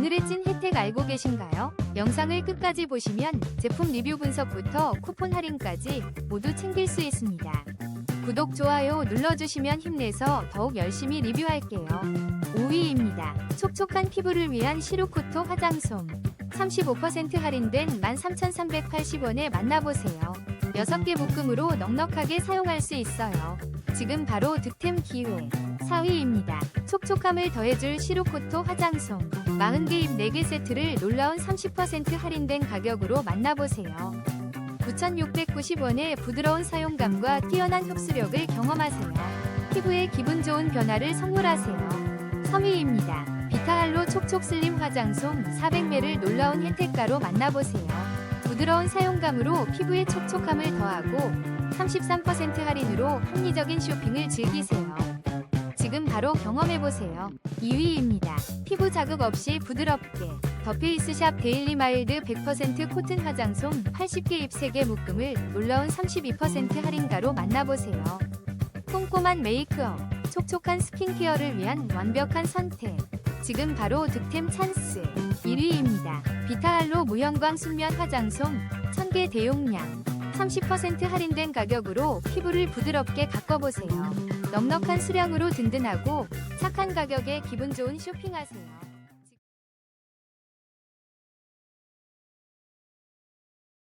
오늘의 찐 혜택 알고 계신가요? 영상을 끝까지 보시면 제품 리뷰 분석부터 쿠폰 할인까지 모두 챙길 수 있습니다. 구독, 좋아요 눌러주시면 힘내서 더욱 열심히 리뷰할게요. 5위입니다. 촉촉한 피부를 위한 시루코토 화장솜. 35% 할인된 13,380원에 만나보세요. 6개 묶음으로 넉넉하게 사용할 수 있어요. 지금 바로 득템 기회. 4위입니다. 촉촉함을 더해줄 시루코토 화장솜. 40개 입 4개 세트를 놀라운 30% 할인된 가격으로 만나보세요. 9,690원의 부드러운 사용감과 뛰어난 흡수력을 경험하세요. 피부에 기분 좋은 변화를 선물하세요. 3위입니다. 비타할로 촉촉 슬림 화장솜 400ml 놀라운 혜택가로 만나보세요. 부드러운 사용감으로 피부에 촉촉함을 더하고 33% 할인으로 합리적인 쇼핑을 즐기세요. 지금 바로 경험해보세요. 2위입니다. 피부 자극 없이 부드럽게 더 페이스샵 데일리 마일드 100% 코튼 화장솜 80개 잎 3개 묶음을 놀라운 32% 할인가로 만나보세요. 꼼꼼한 메이크업, 촉촉한 스킨케어를 위한 완벽한 선택. 지금 바로 득템 찬스. 1위입니다. 비타할로 무형광 순면 화장솜 1000개 대용량. 30% 할인된 가격으로 피부를 부드럽게 가꿔보세요. 넉넉한 수량으로 든든하고 착한 가격에 기분 좋은 쇼핑하세요.